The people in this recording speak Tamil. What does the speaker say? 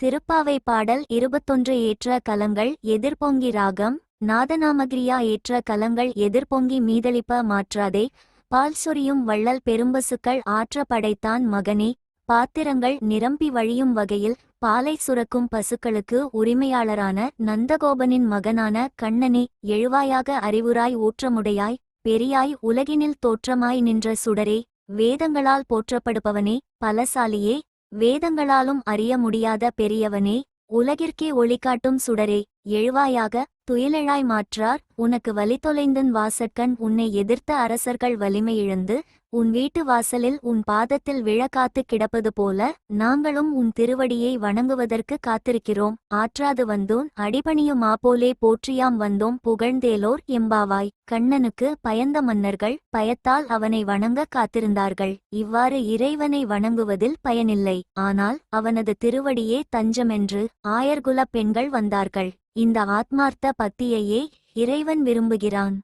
திருப்பாவை பாடல் இருபத்தொன்று ஏற்ற கலங்கள் எதிர்பொங்கி ராகம் நாதநாமகிரியா ஏற்ற கலங்கள் எதிர்பொங்கி மீதளிப்ப மாற்றாதே பால் சொரியும் வள்ளல் பெரும்பசுக்கள் ஆற்ற படைத்தான் மகனே பாத்திரங்கள் நிரம்பி வழியும் வகையில் பாலை சுரக்கும் பசுக்களுக்கு உரிமையாளரான நந்தகோபனின் மகனான கண்ணனே எழுவாயாக அறிவுராய் ஊற்றமுடையாய் பெரியாய் உலகினில் தோற்றமாய் நின்ற சுடரே வேதங்களால் போற்றப்படுபவனே பலசாலியே வேதங்களாலும் அறிய முடியாத பெரியவனே உலகிற்கே ஒளிகாட்டும் சுடரே. எழுவாயாக துயிலழாய் மாற்றார் உனக்கு வலி தொலைந்தன் வாசற்கண் உன்னை எதிர்த்த அரசர்கள் வலிமையிழந்து உன் வீட்டு வாசலில் உன் பாதத்தில் விழ காத்து கிடப்பது போல நாங்களும் உன் திருவடியை வணங்குவதற்கு காத்திருக்கிறோம். ஆற்றாது வந்தோன் அடிபணியும் மாப்போலே போற்றியாம் வந்தோம் புகழ்ந்தேலோர் எம்பாவாய். கண்ணனுக்கு பயந்த மன்னர்கள் பயத்தால் அவனை வணங்க காத்திருந்தார்கள். இவ்வாறு இறைவனை வணங்குவதில் பயனில்லை. ஆனால் அவனது திருவடியே தஞ்சமென்று ஆயர்குலப் பெண்கள் வந்தார்கள். இந்த ஆத்மார்த்த பத்தியையே இறைவன் விரும்புகிறான்.